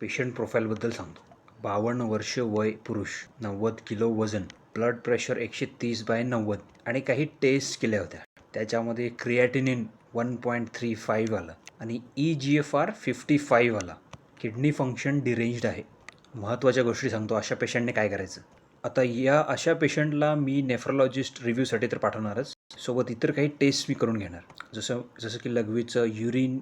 Patient प्रोफाईलबद्दल सांगतो. बावन्न वर्ष वय पुरुष नव्वद किलो वजन ब्लड प्रेशर एकशे तीस बाय नव्वद आणि काही टेस्ट केल्या होत्या. त्याच्यामध्ये creatinine one point three five आला आणि E G F R fifty five आला. किडनी फंक्शन डिरेंज्ड आहे. महत्त्वाच्या गोष्टी सांगतो अशा पेशंटने काय करायचं. आता या अशा पेशंटला मी नेफ्रोलॉजिस्ट रिव्ह्यूसाठी तर पाठवणारच. सोबत इतर काही टेस्ट मी करून घेणार. जसं जसं की लघवीचं युरिन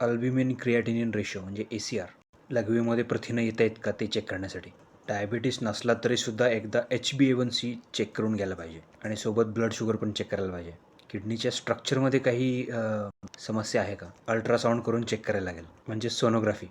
अल्ब्युमिन क्रिएटिनिन रेशो म्हणजे ए सी आर लघवीमध्ये प्रथिनं येत आहेत का ते चेक करण्यासाठी? डायबिटीस नसला तरीसुद्धा एकदा H B A one C check करून घ्यायला पाहिजे. आणि सोबत ब्लड शुगर पण चेक करायला पाहिजे. किडनीच्या स्ट्रक्चरमध्ये काही समस्या आहे का? अल्ट्रासाऊंड करून चेक करायला लागेल. म्हणजे सोनोग्राफी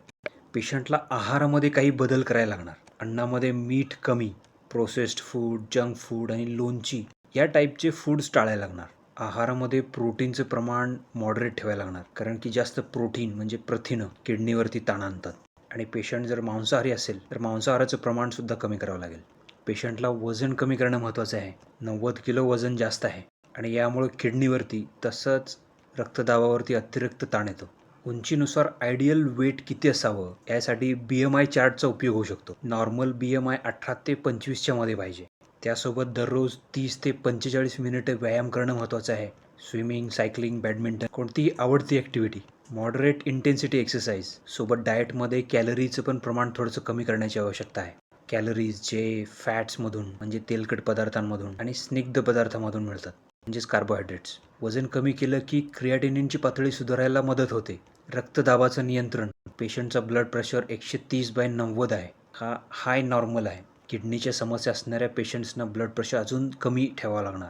पेशंटला आहारामध्ये काही बदल करायला लागणार. अन्नामध्ये मीठ कमी प्रोसेस्ड फूड जंक फूड आणि लोणची या टाईपचे फूड्स टाळायला लागणार. आहारामध्ये प्रोटीनचं प्रमाण मॉडरेट ठेवायला लागणार. कारण की जास्त प्रोटीन म्हणजे प्रथिनं किडनीवरती ताण आणतात. आणि पेशंट जर मांसाहारी असेल तर मांसाहाराचं प्रमाणसुद्धा कमी करावं लागेल. पेशंटला वजन कमी करणं महत्त्वाचं आहे. नव्वद किलो वजन जास्त आहे. आणि यामुळे किडनीवरती तसंच रक्तदाबावरती अतिरिक्त ताण येतो. उंचीनुसार आयडियल वेट किती असावं यासाठी बी एम आय चार्टचा उपयोग होऊ शकतो. नॉर्मल बी एम आय अठरा ते पंचवीसच्या मध्ये पाहिजे. त्यासोबत दररोज तीस ते पंचेचाळीस मिनिटे व्यायाम करणं महत्त्वाचं आहे. स्विमिंग सायकलिंग बॅडमिंटन कोणतीही आवडती ॲक्टिव्हिटी मॉडरेट इंटेन्सिटी एक्सरसाइज सोबत डाएटमध्ये कॅलरीचं पण प्रमाण थोडंसं कमी करण्याची आवश्यकता आहे. कॅलरीज जे फॅट्समधून म्हणजे तेलकट पदार्थांमधून आणि स्निग्ध पदार्थांमधून मिळतात म्हणजेच कार्बोहायड्रेट्स वजन कमी केलं की क्रियाटिनिनची पातळी सुधारायला मदत होते. रक्तदाबाचं नियंत्रण. पेशंटचा ब्लड प्रेशर एकशे तीस बाय नव्वद आहे. हा हाय नॉर्मल आहे. किडनीच्या समस्या असणाऱ्या पेशंट्सना ब्लड प्रेशर अजून कमी ठेवावं लागणार.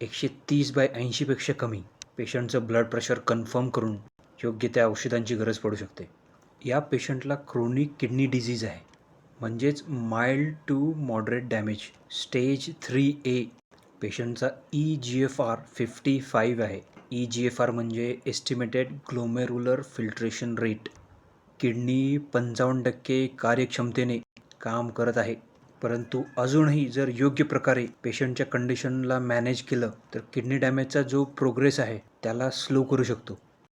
एकशे तीस बाय ऐंशीपेक्षा कमी. पेशंटचं ब्लड प्रेशर कन्फर्म करून योग्य त्या औषधांची गरज पडू शकते. या पेशंटला क्रोनिक किडनी डिझीज आहे. म्हणजेच mild to moderate damage stage three A पेशंटचा E G F R fifty five आहे. ई जी एफ आर म्हणजे estimated glomerular filtration rate kidney पंचावन्न टक्के कार्यक्षमतेने काम करत आहे. परंतु अजूनही जर योग्य प्रकारे पेशंटच्या कंडिशनला मॅनेज केलं तर किडनी डॅमेजचा जो प्रोग्रेस आहे त्याला स्लो करू शकतो.